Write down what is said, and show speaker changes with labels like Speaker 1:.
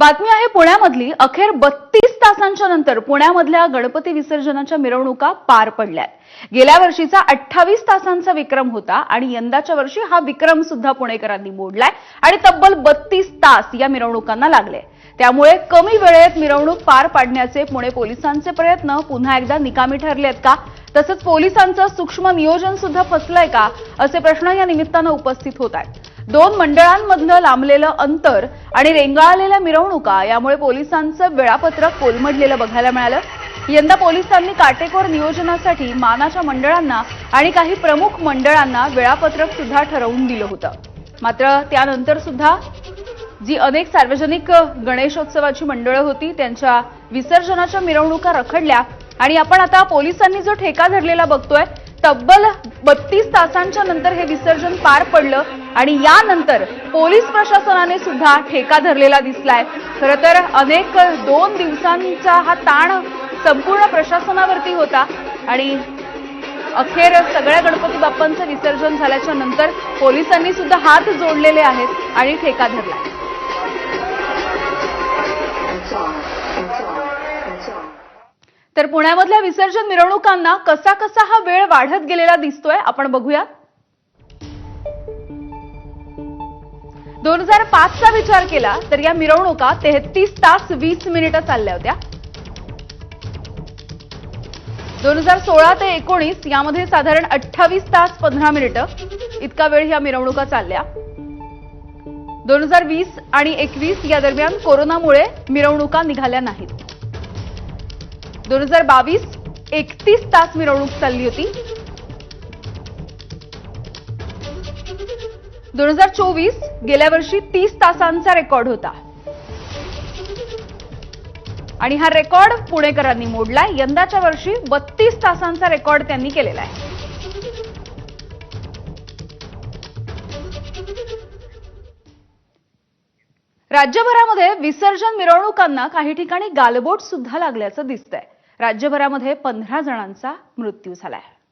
Speaker 1: बातमी आहे पुण्यामधली. अखेर बत्तीस तासांच्या नंतर पुण्यामधल्या गणपती विसर्जनाच्या मिरवणुका पार पडल्यात गेल्या वर्षीचा अठ्ठावीस तासांचा विक्रम होता आणि यंदाच्या वर्षी हा विक्रम सुद्धा पुणेकरांनी मोडलाय आणि तब्बल बत्तीस तास या मिरवणुकांना लागले. त्यामुळे कमी वेळेत मिरवणूक पार पाडण्याचे पुणे पोलिसांचे प्रयत्न पुन्हा एकदा निकामी ठरले आहेत का? तसंच पोलिसांचं सूक्ष्म नियोजन सुद्धा फसलंय का? असे प्रश्न या निमित्तानं उपस्थित होत आहेत. दोन मंडळांमधलं लांबलेलं अंतर आणि रेंगाळलेल्या मिरवणुका यामुळे पोलिसांचं वेळापत्रक कोलमडलेलं बघायला मिळालं. यंदा पोलिसांनी काटेकोर नियोजनासाठी मानाच्या मंडळांना आणि काही प्रमुख मंडळांना वेळापत्रक सुद्धा ठरवून दिलं होतं. मात्र त्यानंतर सुद्धा जी अनेक सार्वजनिक गणेशोत्सवाची मंडळं होती त्यांच्या विसर्जनाच्या मिरवणुका रखडल्या आणि आपण आता पोलिसांनी जो ठेका धरलेला बघतोय तब्बल बत्तीस तासांच्या नंतर हे विसर्जन पार पडलं आणि यानंतर पोलीस प्रशासनाने सुद्धा ठेका धरलेला दिसलाय. खरं तर अनेक दोन दिवसांचा हा ताण संपूर्ण प्रशासनावरती होता आणि अखेर सगळ्या गणपती बाप्पांचं विसर्जन झाल्याच्यानंतर पोलिसांनी सुद्धा हात जोडलेले आहेत आणि ठेका धरलाय तर पुण्यामधल्या विसर्जन मिरवणुकांना कसा कसा हा वेळ वाढत गेलेला दिसतोय आपण बघूया. दोन हजार पाचचा विचार केला तर या मिरवणुका तेहतीस तास वीस मिनिटं चालल्या होत्या. दोन हजार सोळा ते एकोणीस यामध्ये साधारण अठ्ठावीस तास पंधरा मिनिटं इतका वेळ ह्या मिरवणुका चालल्या. दोन हजार वीस आणि एकवीस या दरम्यान कोरोनामुळे मिरवणुका निघाल्या नाहीत. दोन हजार बावीस एकतीस तास मिरवणूक चालली होती. दोन हजार चोवीस गेल्या वर्षी तीस तासांचा रेकॉर्ड होता. आणि हा रेकॉर्ड पुणेकरांनी मोडलाय यंदाच्या वर्षी बत्तीस तासांचा रेकॉर्ड त्यांनी केलेला आहे. राज्यभरामध्ये विसर्जन मिरवणुकांना काही ठिकाणी गालबोट सुद्धा लागल्याचं दिसतंय. राज्यभरामध्ये पंधरा जणांचा मृत्यू झाला आहे.